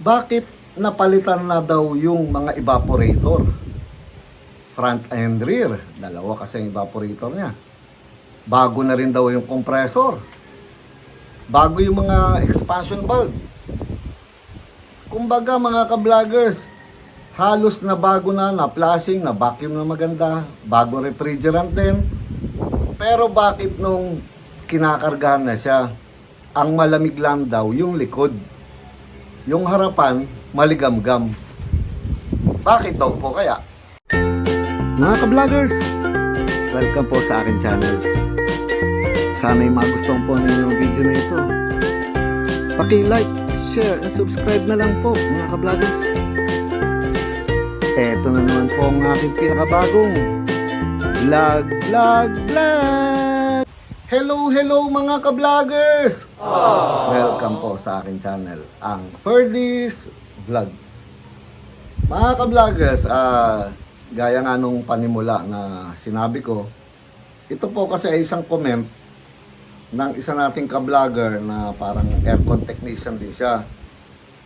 bakit napalitan na daw yung mga evaporator? Front and rear. Dalawa kasi ang evaporator niya. Bago na rin daw yung compressor. Bago yung mga expansion valve. Kumbaga mga ka-vloggers, halos na bago na, na flashing, na vacuum na maganda, bago refrigerant din. Pero bakit nung kinakargahan na siya, ang malamig lang daw yung likod. Yung harapan, maligamgam. Bakit daw po kaya? Mga ka-vloggers, welcome po sa akin channel. Sana'y magustuhan po ninyo ang video na ito. Paki-like, share, and subscribe na lang po mga ka-vloggers. Eto na naman po ang aking pinakabagong vlog, vlog, vlog! Hello, hello mga ka-vloggers! Welcome po sa aking channel, ang Ferdies Vlog. Mga ka-vloggers, ah, gaya nga nung panimula na sinabi ko, ito po kasi ay isang comment ng isa nating ka-vlogger na parang aircon technician din siya.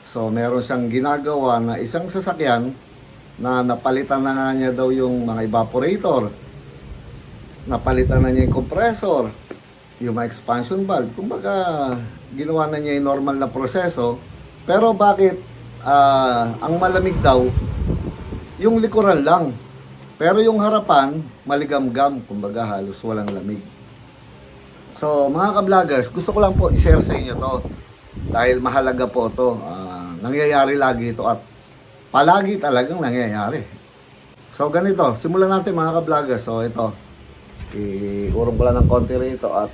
So, meron siyang ginagawa na isang sasakyan na napalitan na nga niya daw yung mga evaporator. Napalitan na niya yung compressor, yung mga expansion valve. Kumbaga, ginawa na niya yung normal na proseso. Pero bakit ah, ang malamig daw, yung likuran lang. Pero yung harapan, maligamgam. Kumbaga, halos walang lamig. So, mga ka-vloggers, gusto ko lang po i-share sa inyo to. Dahil mahalaga po to. Ah, nangyayari lagi ito at palagi talagang nangyayari. So, ganito. Simulan natin mga ka-vloggers. So, ito. Iurong ko lang ng konti rito at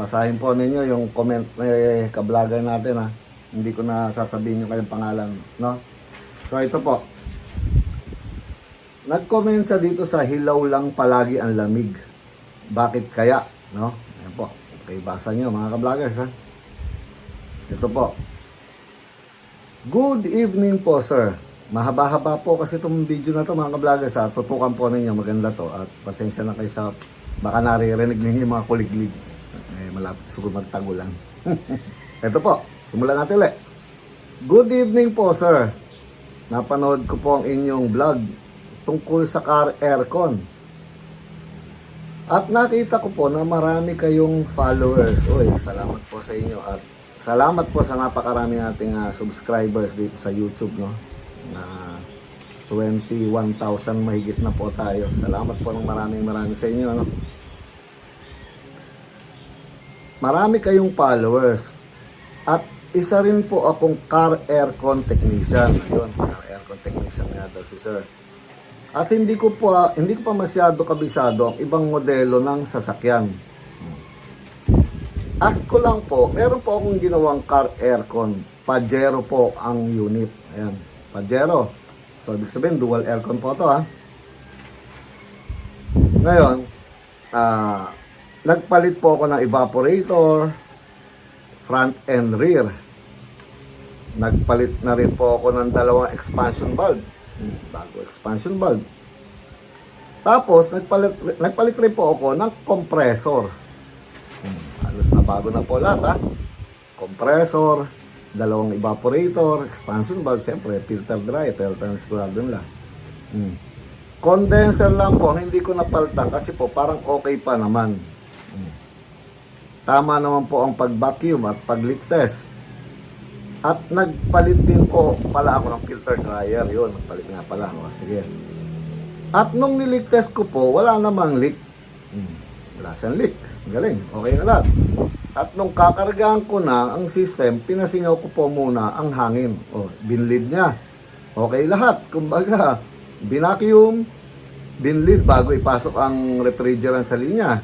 basahin po ninyo yung comment ng ka-vlogger natin ha. Hindi ko na sasabihin yung kanyang pangalan. No? So, ito po. Nag-comment sa dito sa hilaw lang palagi ang lamig. Bakit kaya? No? Ayan po. Okay, basa nyo mga ka-vloggers ha. Ito po. Good evening po sir. Mahaba-haba po kasi itong video na to mga ka-vloggers ha. Tutukan po ninyo maganda to at pasensya na kayo sa baka naririnig ninyo yung mga kuliglig. Malapit siguro magtagulan. Ito po. Simulan natin ulit. Good evening po sir. Napanood ko po ang inyong vlog tungkol sa car aircon. At nakita ko po na marami kayong followers. Uy, salamat po sa inyo at salamat po sa napakarami nating ah, subscribers dito sa YouTube, no? Na 21,000 mahigit na po tayo. Salamat po ng maraming maraming sa inyo, ano? Marami kayong followers. At isa rin po akong car aircon technician. Ayun, car aircon technician nga daw si sir. At hindi ko pa hindi ko pa masyado kabisado ang ibang modelo ng sasakyan. Ask ko lang po, meron po akong ginawang car aircon. Pajero po ang unit. Ayan, Pajero. So, ibig sabihin, dual aircon po to ha. Ngayon, ah, nagpalit po ako ng evaporator, front and rear. Nagpalit na rin po ako ng dalawang expansion valve. Bago expansion valve. Tapos, nagpalit, nagpalit rin po ako ng compressor. Hmm, Halos na bago na po lahat ha. Compressor, dalawang evaporator, expansion valve, siyempre, filter dry, filter na sigurado nila. Hmm. Condenser lang po, hindi ko napalitan kasi po parang okay pa naman. Tama naman po ang pag-vacuum at pag-leak test. At nagpalit din po pala ako ng filter dryer. Yun, nagpalit nga pala. O, sige. At nung nilik test ko po, wala namang leak. Hmm, wala siyang leak. Galing. Okay na lahat. At nung kakargahan ko na ang system, pinasingaw ko po muna ang hangin. O, binlid niya. Okay lahat. Kumbaga, binacuum, binlid bago ipasok ang refrigerant sa linya.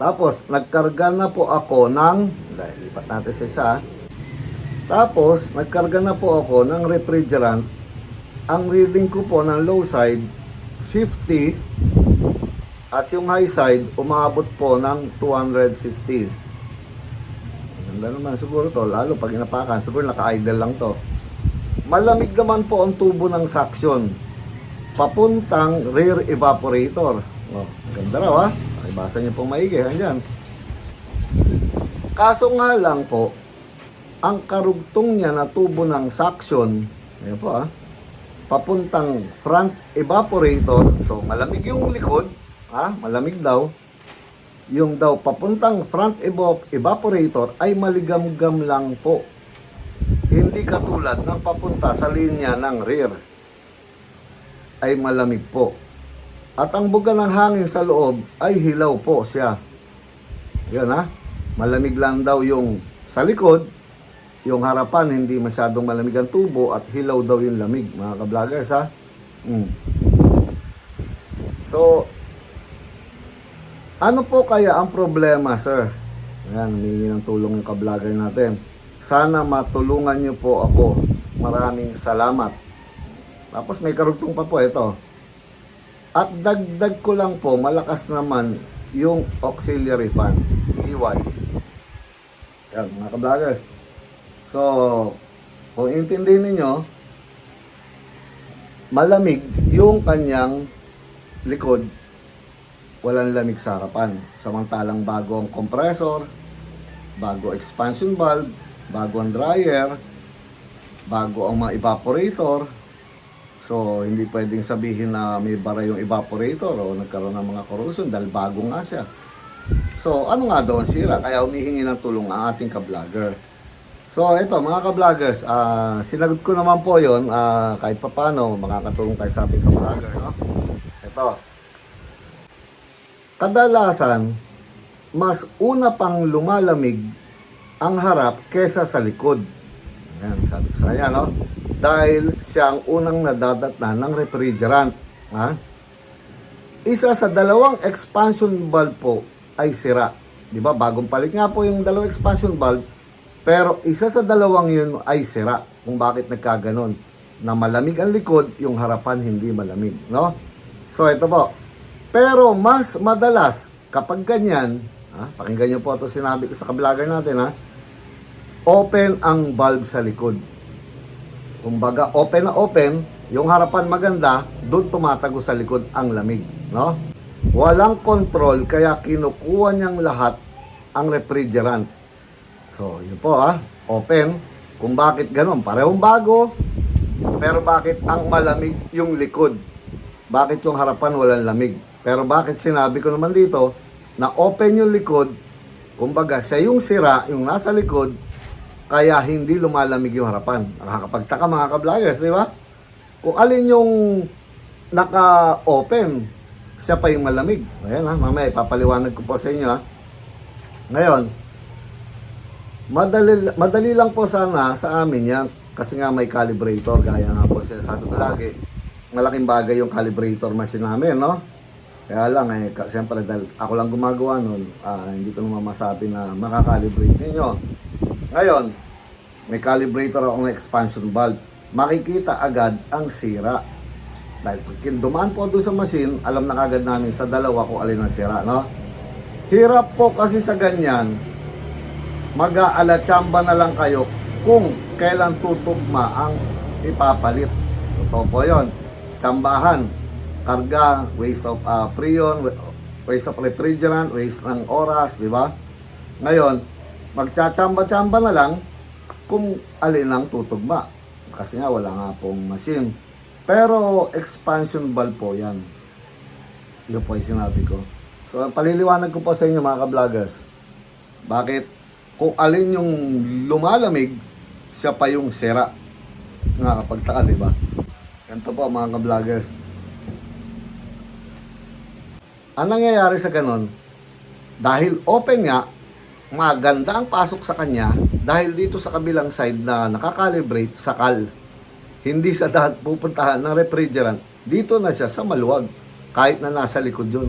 Tapos, nagkarga na po ako ng, lipat natin sa isa, tapos, nagkarga na po ako ng refrigerant. Ang reading ko po ng low side, 50. At yung high side, umabot po ng 250. Ganda naman siguro to. Lalo pag inapakan, siguro naka-idle lang to. Malamig naman po ang tubo ng suction. Papuntang rear evaporator. Oh, ganda raw ha. Pakibasa niyo pong maigi. Andyan. Kaso nga lang po, ang karugtong niya na tubo ng suction, ayan po ah, papuntang front evaporator. So, malamig yung likod, ah, malamig daw. Yung daw papuntang front evaporator ay maligamgam lang po. Hindi katulad ng papunta sa linya ng rear ay malamig po. At ang buga ng hangin sa loob ay hilaw po siya. Yan ha. Malamig lang daw yung sa likod. Yung harapan hindi masyadong malamig ang tubo at hilaw daw yung lamig mga ka-vloggers ha. Mm. So, ano po kaya ang problema sir? Ayan, humingi ng tulong yung ka-vlogger natin. Sana matulungan niyo po ako. Maraming salamat. Tapos may karugtong pa po ito. At dagdag ko lang po, malakas naman yung auxiliary fan, EY. Yan, mga ka-vloggers. So, kung intindihin ninyo, malamig yung kanyang likod, walang lamig sa harapan. Samantalang bago ang compressor, bago expansion valve, bago ang dryer, bago ang mga evaporator, So, hindi pwedeng sabihin na may bara yung evaporator o nagkaroon ng mga corrosion dahil bago nga siya. So, ano nga daw ang sira? Kaya humihingi ng tulong ang ating ka-vlogger. So, ito mga ka-vloggers, ah, sinagot ko naman po yon ah, kahit papano makakatulong tayo sa ating ka-vlogger. No? Ito. Kadalasan, mas una pang lumalamig ang harap kesa sa likod. Ayan, sabi ko sa kanya, no? Dahil siya ang unang nadadatnan ng refrigerant. Ha? Isa sa dalawang expansion valve po ay sira. Di ba? Bagong palit nga po yung dalawang expansion valve. Pero isa sa dalawang yun ay sira. Kung bakit nagkaganon. Na malamig ang likod, yung harapan hindi malamig. No? So, ito po. Pero mas madalas, kapag ganyan, ha? pakinggan niyo po ito sinabi ko sa kabilagan natin, ha? open ang valve sa likod. Kumbaga, open na open, yung harapan maganda, doon tumatago sa likod ang lamig, no? Walang control, kaya kinukuha niyang lahat ang refrigerant. So, yun po ha, open. Kung bakit ganun, parehong bago, pero bakit ang malamig yung likod? Bakit yung harapan walang lamig? Pero bakit sinabi ko naman dito, na open yung likod, kumbaga siya yung sira, yung nasa likod, kaya hindi lumalamig yung harapan. Nakakapagtaka mga ka-vloggers, di ba? Kung alin yung naka-open, siya pa yung malamig. Ayan ha, mamaya ipapaliwanag ko po sa inyo ha. Ngayon, madali, madali lang po sana sa amin yan kasi nga may calibrator, gaya nga po sinasabi ko lagi. Malaking bagay yung calibrator machine namin, no? Kaya lang, eh, siyempre, dahil ako lang gumagawa nun, ah, hindi ko naman masabi na makakalibrate ninyo. Ngayon, may calibrator akong expansion valve. Makikita agad ang sira. Dahil pag dumaan po doon sa machine, alam na agad namin sa dalawa kung alin ang sira, no? Hirap po kasi sa ganyan, mag-aalatsamba na lang kayo kung kailan tutugma ang ipapalit. Totoo po yun. Tsambahan, karga, waste of uh, freon, waste of refrigerant, waste ng oras, di ba? Ngayon, magtsatsamba-tsamba na lang kung alin ang tutugma. Kasi nga wala nga pong machine. Pero expansion valve po yan. Yun po yung sinabi ko. So, paliliwanag ko po sa inyo mga ka-vloggers. Bakit? Kung alin yung lumalamig, siya pa yung sira. Nakakapagtaka, di ba? Ganito po mga ka-vloggers. Ang nangyayari sa ganun, dahil open nga, maganda ang pasok sa kanya dahil dito sa kabilang side na nakakalibrate, sakal. Hindi sa dahat pupuntahan ng refrigerant. Dito na siya sa maluwag. Kahit na nasa likod yun.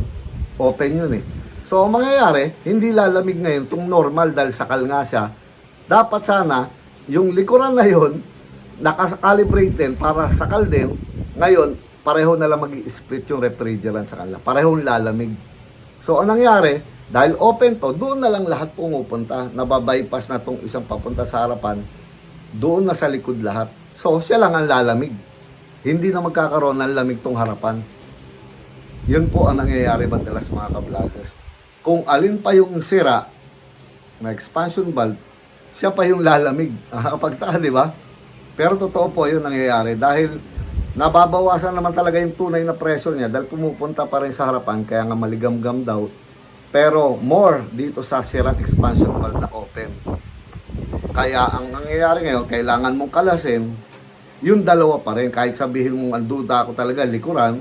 Open yun eh. So, ang mangyayari, hindi lalamig ngayon itong normal dahil sakal nga siya. Dapat sana, yung likuran na yun, nakakalibrate din para sakal din. Ngayon, pareho na lang mag split yung refrigerant sa kanila. Parehong lalamig. So, ang nangyari, dahil open to, doon na lang lahat pumupunta. Nababypass na tong isang papunta sa harapan. Doon na sa likod lahat. So, siya lang ang lalamig. Hindi na magkakaroon ng lamig tong harapan. Yun po ang nangyayari madalas mga ka-vloggers. Kung alin pa yung sira na expansion valve, siya pa yung lalamig. Nakakapagtaka, di ba? Pero totoo po yun nangyayari dahil nababawasan naman talaga yung tunay na pressure niya dahil pumupunta pa rin sa harapan kaya nga maligamgam daw. Pero more dito sa sirang expansion valve na open. Kaya ang nangyayari ngayon, kailangan mong kalasin yung dalawa pa rin. Kahit sabihin mong ang duda ako talaga likuran,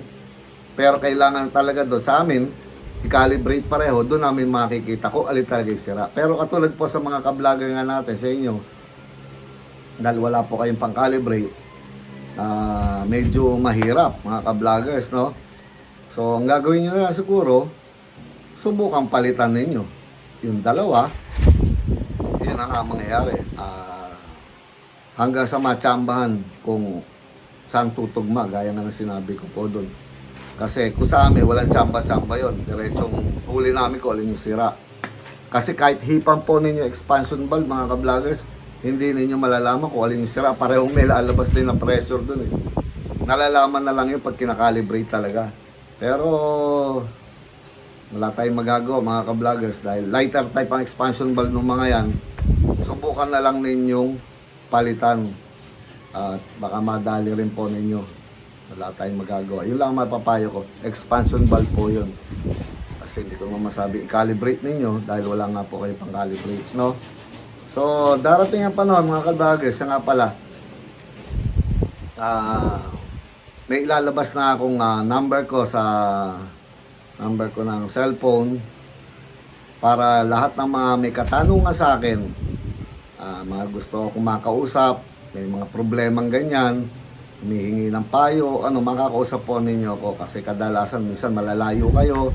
pero kailangan talaga doon sa amin, i-calibrate pareho, doon namin makikita kung alin talaga yung sira. Pero katulad po sa mga ka-vlogger nga natin sa inyo, dahil wala po kayong pang-calibrate, ah, medyo mahirap mga ka-vloggers, no? So, ang gagawin nyo na siguro, subukan palitan ninyo. Yung dalawa, yun ang mangyayari. Ah, hanggang sa matsambahan kung saan tutugma, gaya ng sinabi ko po doon. Kasi kung sa amin, walang tsamba-tsamba yon Diretsong huli namin kung alin yung sira. Kasi kahit hipan po ninyo expansion valve, mga ka-vloggers, hindi ninyo malalaman kung alin yung sira. Parehong may lalabas din na pressure doon eh. Nalalaman na lang yun pag kinakalibrate talaga. Pero wala tayong magagawa mga ka-vloggers dahil lighter type ang expansion valve ng mga yan. Subukan na lang ninyong palitan at baka madali rin po ninyo. Wala tayong magagawa. Yun lang ang mapapayo ko. Expansion valve po yun. Kasi hindi ko masabi i-calibrate ninyo dahil wala nga po kayo pang calibrate, no? So, darating ang panahon mga ka-vloggers, nga pala, ah, may ilalabas na akong ah, number ko sa number ko ng cellphone para lahat ng mga may katanungan sa akin, ah, mga gusto akong makausap, may mga problemang ganyan, humihingi ng payo, ano, makakausap po ninyo ako kasi kadalasan minsan malalayo kayo.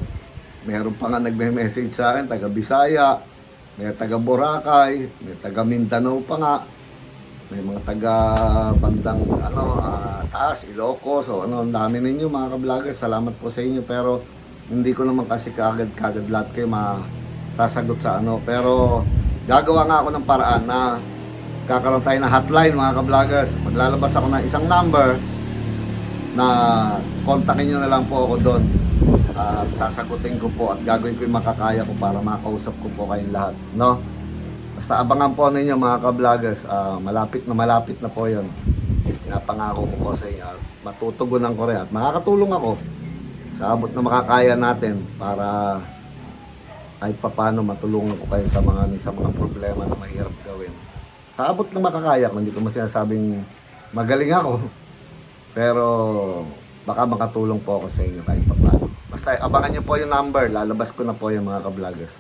Meron pa nga nagme-message sa akin, taga Bisaya, may taga Boracay, may taga Mindanao pa nga, may mga taga bandang ano, ah, taas, Ilocos, o ano, ang dami ninyo mga ka-vloggers. Salamat po sa inyo pero hindi ko naman kasi kagad-kagad lahat kayo masasagot sa ano. Pero gagawa nga ako ng paraan na kakaroon tayo ng hotline mga ka-vloggers. Maglalabas ako ng isang number na kontakin nyo na lang po ako doon. At sasagutin ko po at gagawin ko yung makakaya ko para makausap ko po kayong lahat. No? Basta abangan po ninyo mga ka-vloggers. Ah, malapit na malapit na po yun. Pinapangako ko po sa inyo. At Matutugunan ko rin at makakatulong ako sa abot na makakaya natin para kahit papano matulungan ko kayo sa mga sa mga problema na mahirap gawin. Sa abot ng makakaya ko, hindi ko masinasabing magaling ako. Pero baka makatulong po ako sa inyo kahit papano. Basta abangan niyo po yung number, lalabas ko na po yung mga ka-vloggers.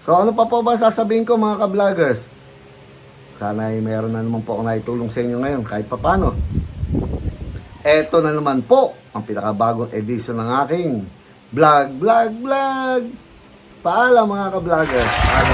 So ano pa po ba sasabihin ko mga ka-vloggers? Sana ay meron na naman po ako naitulong sa inyo ngayon kahit papano. Eto na naman po ang pinakabagong edition ng aking vlog, vlog, vlog. Paalam mga ka-vloggers. Paalam.